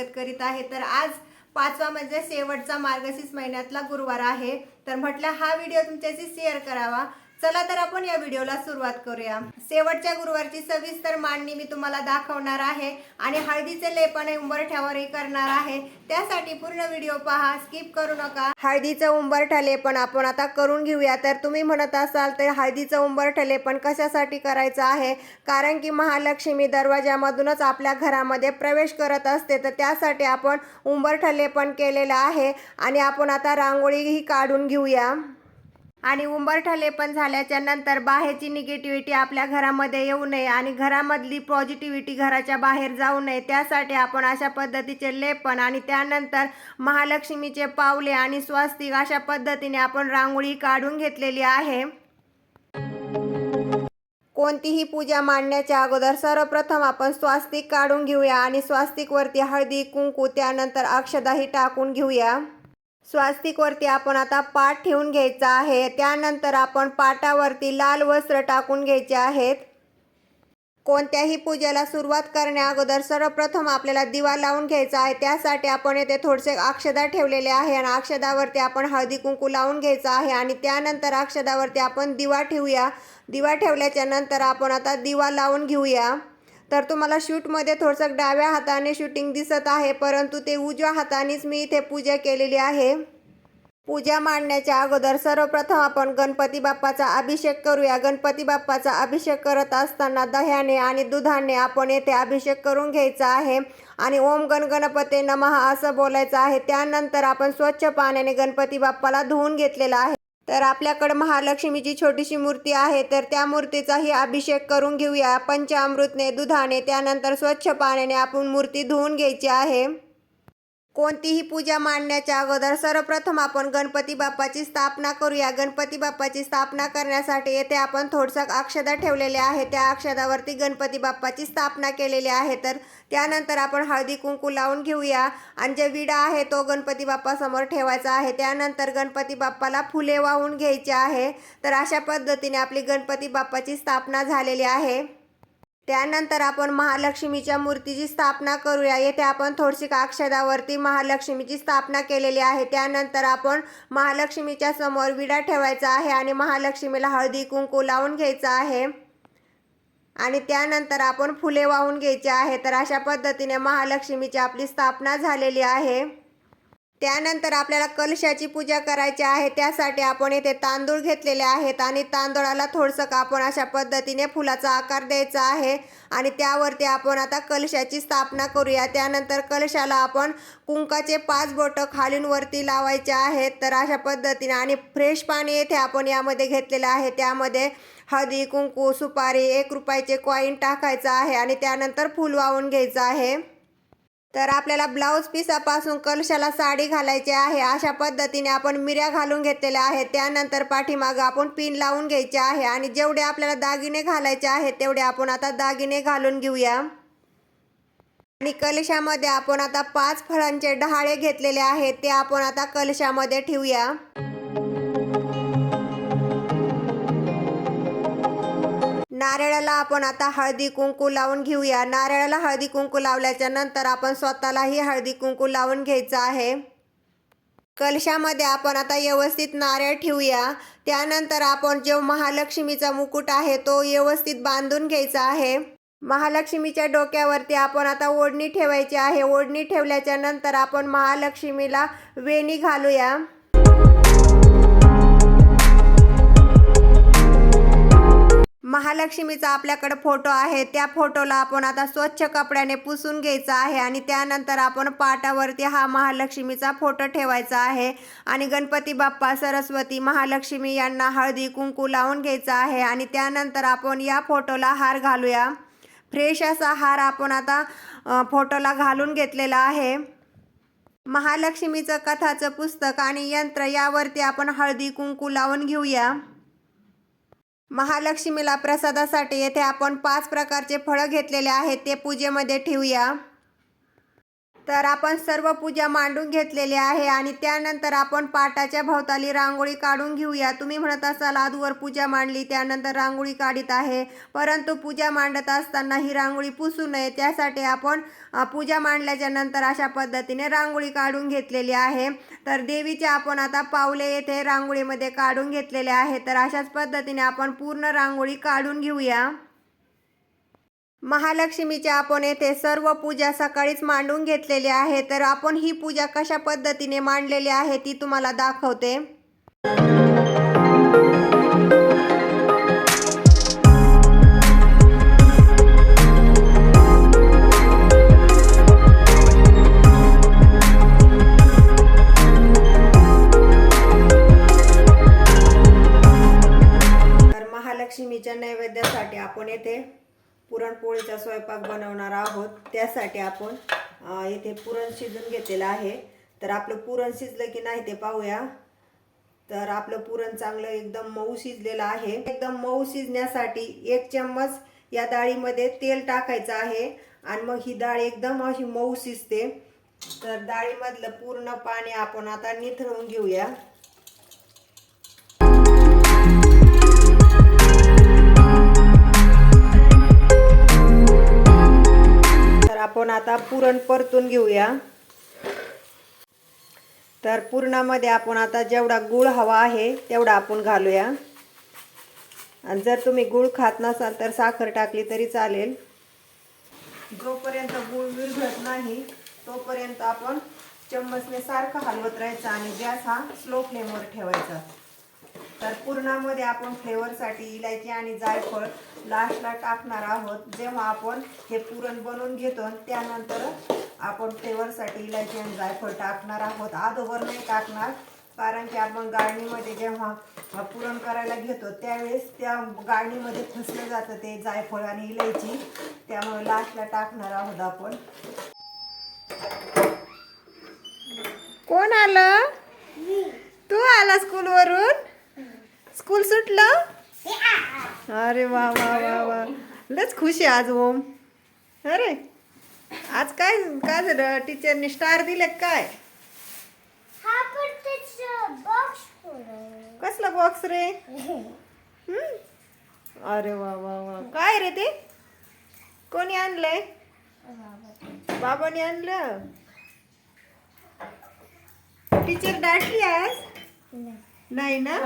स्वागत करीत आहे. तर आज पाचवा म्हणजे शेवटचा मार्गशीर्ष महिन्यातला गुरुवार आहे. तर म्हटलं हा व्हिडिओ तुमच्याशी शेअर करावा. चला तर आपण या व्हिडिओला सुरुवात करूया. शेवटच्या गुरुवारची सविस्तर मांडणी मी तुम्हाला दाखवणार आहे आणि हळदीचे लेपन हे उंबरठ्यावरही करणार आहे. त्यासाठी पूर्ण व्हिडिओ पहा स्किप करू नका. हळदीचं उंबरठा लेपन आपण आता करून घेऊया. तर तुम्ही म्हणत असाल तर हळदीचं उंबरठा लेपन कशासाठी करायचं आहे? कारण की महालक्ष्मी दरवाजामधूनच आपल्या घरामध्ये प्रवेश करत असते तर त्यासाठी आपण उंबरठा लेपन केलेलं आहे. आणि आपण आता रांगोळीही काढून घेऊया. आणि उंबरठा लेपन झाल्याच्यानंतर बाहेरची निगेटिव्हिटी आपल्या घरामध्ये येऊ नये आणि घरामधली पॉझिटिव्हिटी घराच्या बाहेर जाऊ नये. त्यासाठी आपण अशा पद्धतीचे लेपन आणि त्यानंतर महालक्ष्मीचे पावले आणि स्वास्तिक अशा पद्धतीने आपण रांगोळी काढून घेतलेली आहे. कोणतीही पूजा मांडण्याच्या अगोदर सर्वप्रथम आपण स्वास्तिक काढून घेऊया आणि स्वास्तिकवरती हळदी कुंकू त्यानंतर अक्षदाही टाकून घेऊया. स्वास्तिकवरती आपण आता पाठ ठेवून घ्यायचा आहे. त्यानंतर आपण पाटावरती लाल वस्त्र टाकून घ्यायचे आहेत. कोणत्याही पूजेला सुरुवात करण्या अगोदर सर्वप्रथम आपल्याला दिवा लावून घ्यायचा आहे. त्यासाठी आपण येथे थोडेसे अक्षदा ठेवलेले आहे आणि अक्षदावरती आपण हळदी कुंकू लावून घ्यायचा आहे आणि त्यानंतर अक्षदावरती आपण दिवा ठेवूया. दिवा ठेवल्याच्या नंतर आपण आता दिवा लावून घेऊया. तर तुम्हाला शूटमध्ये थोडंसं डाव्या हाताने शूटिंग दिसत आहे परंतु ते उजव्या हातानेच मी इथे पूजा केलेली आहे. पूजा मांडण्याच्या अगोदर सर्वप्रथम आपण गणपती बाप्पाचा अभिषेक करूया. गणपती बाप्पाचा अभिषेक करत असताना दह्याने आणि दुधाने आपण येथे अभिषेक करून घ्यायचा आहे आणि ओम गण गणपते नमः असं बोलायचं आहे. त्यानंतर आपण स्वच्छ पाण्याने गणपती बाप्पाला धुवून घेतलेला आहे. तर आपल्याकडे महालक्ष्मीची छोटीशी मूर्ती आहे तर त्या मूर्तीचाही अभिषेक करून घेऊया. पंचामृतने दुधाने त्यानंतर स्वच्छ पाण्याने आपण मूर्ती धुवून घ्यायची आहे. कोणतीही पूजा मांडण्याच्या अगोदर सर्वप्रथम आपण गणपती बाप्पाची स्थापना करूया. गणपती बाप्पाची स्थापना करण्यासाठी येथे आपण थोडसं अक्षदा ठेवलेले आहे त्या अक्षदावरती गणपती बाप्पाची स्थापना केलेली आहे. तर त्यानंतर आपण हळदी कुंकू लावून घेऊया. आणि जे विडा आहे तो गणपती बाप्पासमोर ठेवायचा आहे. त्यानंतर गणपती बाप्पाला फुले वाहून घ्यायची आहे. तर अशा पद्धतीने आपली गणपती बाप्पाची स्थापना झालेली आहे. त्यानंतर आपण महालक्ष्मीच्या मूर्तीची स्थापना करूया. येथे आपण थोडीशी अक्षदावरती महालक्ष्मीची स्थापना केलेली आहे. त्यानंतर आपण महालक्ष्मीच्या समोर विडा ठेवायचा आहे आणि महालक्ष्मीला हळदी कुंकू लावून घ्यायचा आहे. आणि त्यानंतर आपण फुले वाहून घ्यायची आहे. तर अशा पद्धतीने महालक्ष्मीची आपली स्थापना झालेली आहे. त्यानंतर आपल्याला कलशाची पूजा करायची आहे. त्यासाठी आपण येथे तांदूळ घेतलेले आहेत आणि तांदूळाला थोडंसं आपण अशा पद्धतीने फुलाचा आकार द्यायचा आहे. आणि त्यावरती आपण आता कलशाची स्थापना करूया. त्यानंतर कलशाला आपण कुंकाचे पाच बोटं खालून वरती लावायचे आहेत. तर अशा पद्धतीने आणि फ्रेश पाणी येथे आपण यामध्ये घेतलेलं आहे. त्यामध्ये हळदी कुंकू सुपारी एक रुपयाचे कॉईन टाकायचं आहे आणि त्यानंतर फूल वाहून घ्यायचं आहे. तर आपल्याला ब्लाऊज पिसापासून कलशाला साडी घालायची आहे. अशा पद्धतीने आपण मिऱ्या घालून घेतलेल्या आहेत. त्यानंतर पाठीमागं आपण पिन लावून घ्यायचे आहे आणि जेवढे आपल्याला दागिने घालायचे आहेत तेवढे आपण आता दागिने घालून घेऊया. आणि कलशामध्ये आपण आता पाच फळांचे डहाळे घेतलेले आहेत. ते आपण आता कलशामध्ये ठेवूया. नारळाला आपण आता हळदी कुंकू लावून घेऊया. नारळाला हळदी कुंकू लावल्याच्या नंतर आपण स्वतःलाही हळदी कुंकू लावून घ्यायचं आहे. कलशामध्ये आपण आता व्यवस्थित नारळ ठेवूया. त्यानंतर आपण जो महालक्ष्मीचा मुकुट आहे तो व्यवस्थित बांधून घ्यायचा आहे. महालक्ष्मीच्या डोक्यावरती आपण आता ओढणी ठेवायची आहे. ओढणी ठेवल्याच्या नंतर आपण महालक्ष्मीला वेणी घालूया. महालक्ष्मीचा आपल्याकडे फोटो आहे. त्या फोटोला आपण आता स्वच्छ कपड्याने पुसून घ्यायचा आहे आणि त्यानंतर आपण पाटावरती हा महालक्ष्मीचा फोटो ठेवायचा आहे. आणि गणपती बाप्पा सरस्वती महालक्ष्मी यांना हळदी कुंकू लावून घ्यायचा आहे. आणि त्यानंतर आपण या फोटोला हार घालूया. फ्रेश असा हार आपण आता फोटोला घालून घेतलेला आहे. महालक्ष्मीचं कथाचं पुस्तक आणि यंत्र यावरती आपण हळदी कुंकू लावून घेऊया. महालक्ष्मीला प्रसादासाठी येथे आपण पाच प्रकारचे फळं घेतलेले आहेत ते पूजेमध्ये ठेवूया. तर आपण सर्व पूजा मांडून घेतलेली आहे आणि त्यानंतर आपण पाटाच्या भोवताली रांगोळी काढून घेऊया. तुम्ही म्हणत असाल आधूवर पूजा मांडली त्यानंतर रांगोळी काढीत आहे. परंतु पूजा मांडत असताना ही रांगोळी पुसू नये. त्यासाठी आपण पूजा मांडल्याच्या नंतर अशा पद्धतीने रांगोळी काढून घेतलेली आहे. तर देवीचे आपण आता पावले येथे रांगोळीमध्ये काढून घेतलेले आहे तर अशाच पद्धतीने आपण पूर्ण रांगोळी काढून घेऊया. महालक्ष्मीच्या आपण येथे सर्व पूजा सकाळीच मांडून घेतलेली आहे तर आपण ही पूजा कशा पद्धतीने मांडलेली आहे ती तुम्हाला दाखवते. स्वयंपाक बनवणार आहोत त्यासाठी आपण इथे पुरण शिजून घेतलेलं आहे. तर आपलं पुरण शिजलं की नाही ते पाहूया. तर आपलं पुरण चांगलं एकदम मऊ शिजलेलं आहे. एकदम मऊ शिजण्यासाठी एक चम्मच या डाळीमध्ये तेल टाकायचं आहे आणि मग ही डाळ एकदम अशी मऊ शिजते. तर डाळीमधलं पूर्ण पाणी आपण आता निथळून घेऊया. आपण आता पुरण परतून घेऊया. तर पुरणामध्ये आपण आता जेवढा गुळ हवा आहे तेवढा आपण घालूया. आणि जर तुम्ही गुळ खात नसाल तर साखर टाकली तरी चालेल. जोपर्यंत गुळ विरघळत नाही तोपर्यंत आपण चम्मचने सारखं हलवत राहायचं आणि गॅस हा स्लो फ्लेमवर ठेवायचा. तर पुरणामध्ये आपण फ्लेवरसाठी इलायची आणि जायफळ लास्टला टाकणार आहोत. जेव्हा आपण हे पुरण बनवून घेतो त्यानंतर आपण फ्लेवरसाठी इलायची आणि जायफळ टाकणार आहोत. अगोदर नाही टाकणार कारण की आपण गाळणीमध्ये जेव्हा पुरण करायला घेतो त्यावेळेस त्या गाळणीमध्ये फसलं जातं ते जायफळ आणि इलायची. त्यामुळे लास्टला टाकणार आहोत आपण. कोण आलं? तू आला स्कूलवरून स्कूल सुटलं? अरे वा वा वा वा. लच खुश आज ओम. अरे आज काय काय झालं? टीचरने स्टार दिले काय? हा. कसला बॉक्स रे? अरे वा वा वा. काय रे ते? कोणी आणलंय? बाबाने आणलं? टीचर डाटली आज? नाही ना?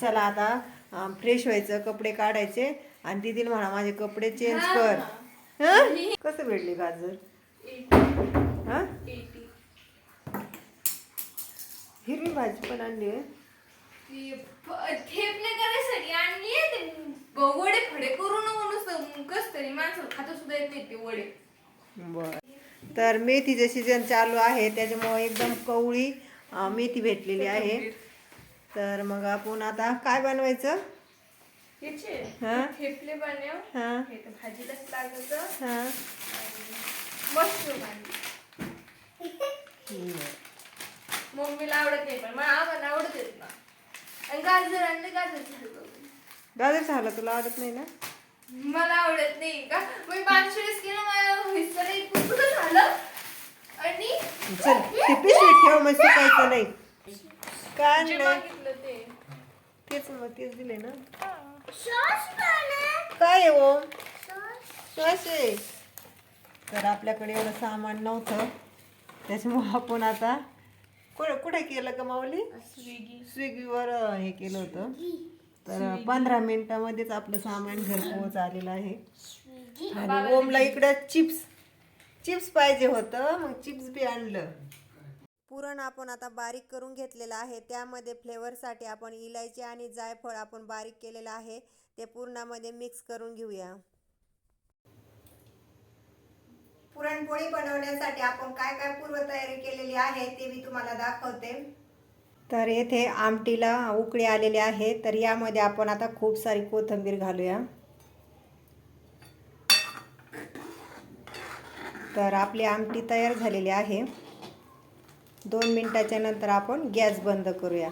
चला आता फ्रेश व्हायचं कपडे काढायचे आणि दिदीला म्हणा माझे कपडे चेंज कर. हं? कसं भेटली गाजर? हा? हिरवी भाजी पण आणली वडे फडे करू नको कस तरी माणसं खात सुद्धा येत नाही ते वडे. बर. तर मेथीचे सीजन चालू आहे. त्याच्यामुळे एकदम कवळी मेथी भेटलेली आहे. तर मग आपण आता काय बनवायचं? याचे हा? ठेपले बनव. हा? हे भाजीलाच हा? मशरूम मम्मीला आवडत नाही पण मला आवडत येत ना. आणि गाजर आणले गाजर झालं गाजर झालं तुला आवडत नाही ना? मला आवडत नाही का? मी मागच्या वेळेस केलं मला हिस्सा नाही झालं. आणि चल ठेव मग सुकायचं नाही. काय ते तेच मग तेच दिले ना. काय आहे ओ. कसे तर आपल्याकडे एवढं सामान नव्हतं. त्याच्यामुळं आपण आता कुठं कुठे केलं का माऊली? स्विगी स्विगीवर हे केलं होतं. तर पंधरा मिनिटामध्येच आपलं सामान घरपोच आलेलं आहे. आणि ओमला इकडं चिप्स चिप्स पाहिजे होतं. मग चिप्स बी आणलं. पुरण आपण आता बारीक करून घेतलेलं आहे. त्यामध्ये फ्लेवरसाठी आपण इलायची आणि जायफळ आपण बारीक केलेलं आहे. ते पुरणामध्ये मिक्स करून घेऊया. पुरणपोळी बनवण्यासाठी आपण काय काय पूर्वतयारी केलेली आहे ते मी तुम्हाला दाखवते. तर येथे आमटीला उकळी आलेली आहे. तर यामध्ये आपण आता खूप सारी कोथिंबीर घालूया. तर आपली आमटी तयार झालेली आहे. दोन मिनटाच्या नंतर आपण गॅस बंद करूया.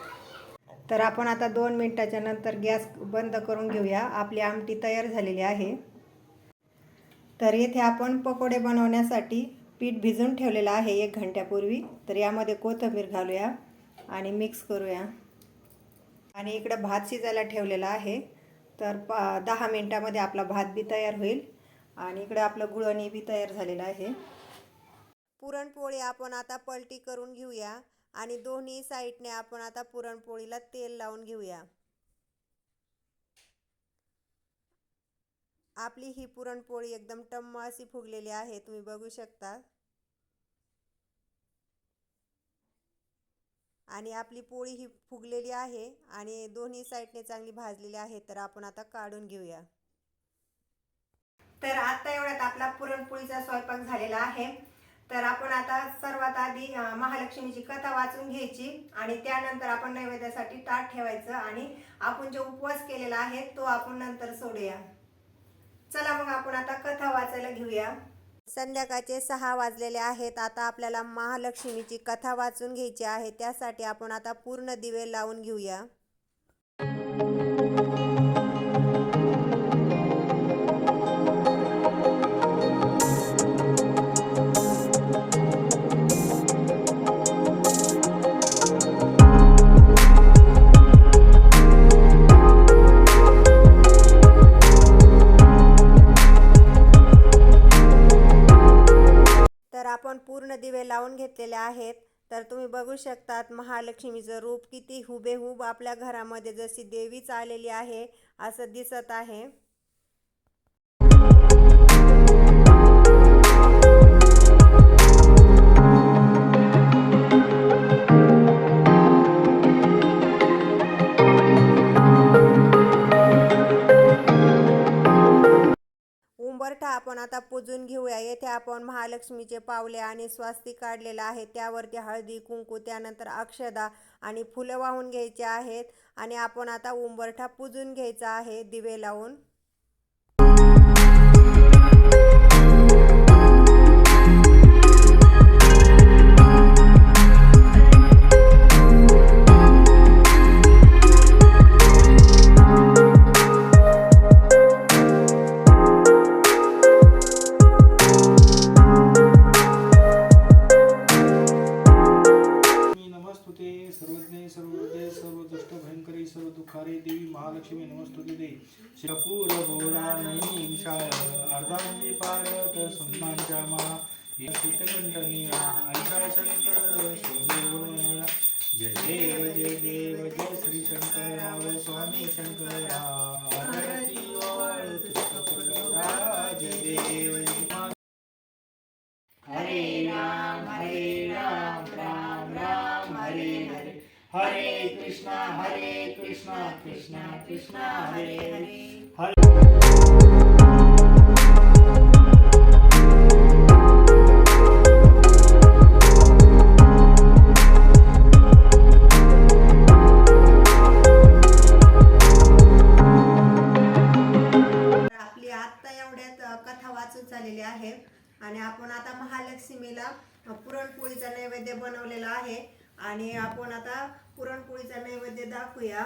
तर आपण आता दोन मिनटाच्या नंतर गॅस बंद करून घेऊया. आपली आमटी तयार झालेली आहे. तर येथे आपण पकोडे बनवण्यासाठी पीठ भिजून ठेवलेलं आहे एक घंट्यापूर्वी. तर यामध्ये कोथिंबीर घालूया आणि मिक्स करूया. आणि इकडं भात शिजायला ठेवलेला आहे. तर पा दहा मिनटामध्ये आपला भात बी तयार होईल. आणि इकडं आपलं गुळणी बी तयार झालेलं आहे. पुरणपोळी आपण आता पलटी करून घेऊया आणि दोन्ही साईडने आपण आता पुरणपोळीला तेल लावून घेऊया. आपली ही पुरणपोळी एकदम टम्म अशी फुगलेली आहे तुम्ही बघू शकता. आणि आपली पोळी ही फुगलेली आहे आणि दोन्ही साईडने चांगली भाजलेली आहे तर आपण आता काढून घेऊया. तर आता एवढ्यात आपला पुरणपोळीचा स्वयंपाक झालेला आहे. तर आपण आता सर्वात आधी महालक्ष्मीची कथा वाचून घ्यायची आणि त्यानंतर आपण नैवेद्यासाठी ताट ठेवायचं आणि आपण जो उपवास केलेला आहे तो आपण नंतर सोडूया. चला मग आपण आता कथा वाचायला घेऊया. संध्याकाळचे सहा वाजलेले आहेत. आता आपल्याला महालक्ष्मीची कथा वाचून घ्यायची आहे. त्यासाठी आपण आता पूर्ण दिवे लावून घेऊया. आपण पूर्ण दिवे लावून घेतलेले आहेत तर तुम्ही बघू शकतात महालक्ष्मीचं रूप किती हुबेहूब आपल्या घरामध्ये जशी देवीच आलेली आहे असं दिसत आहे. उंबरठा आपण आता पुजून घेऊया. येथे आपण महालक्ष्मीचे पावले आणि स्वास्तिक काढलेलं आहे. त्यावरती हळदी कुंकू त्यानंतर अक्षदा आणि फुलं वाहून घ्यायचे आहेत. आणि आपण आता उंबरठा पुजून घ्यायचा आहे. दिवे लावून. भोरा अर्धांगी पारत सुन्नांच्या मा शीतकंठनी ऐका शंकर सोमेवळा जय देव जय देव जय श्री शंकराव स्वामी शंकरा आणि आपण आता पुरणपोळीचा नैवेद्य दाखवूया.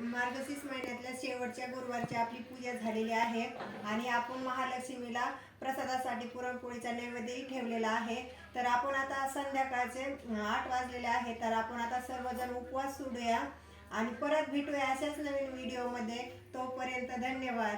मार्गशीर्ष महिन्यातल्या शेवटच्या गुरुवारची आपली पूजा झालेली आहे आणि आपण महालक्ष्मीला प्रसादासाठी पुरणपोळीचा नैवेद्यही ठेवलेला आहे. तर आपण आता संध्याकाळचे आठ वाजलेले आहे. तर आपण आता सर्वजण उपवास सोडूया. आणि परत भेटूया अशाच नवीन व्हिडिओमध्ये तोपर्यंत धन्यवाद.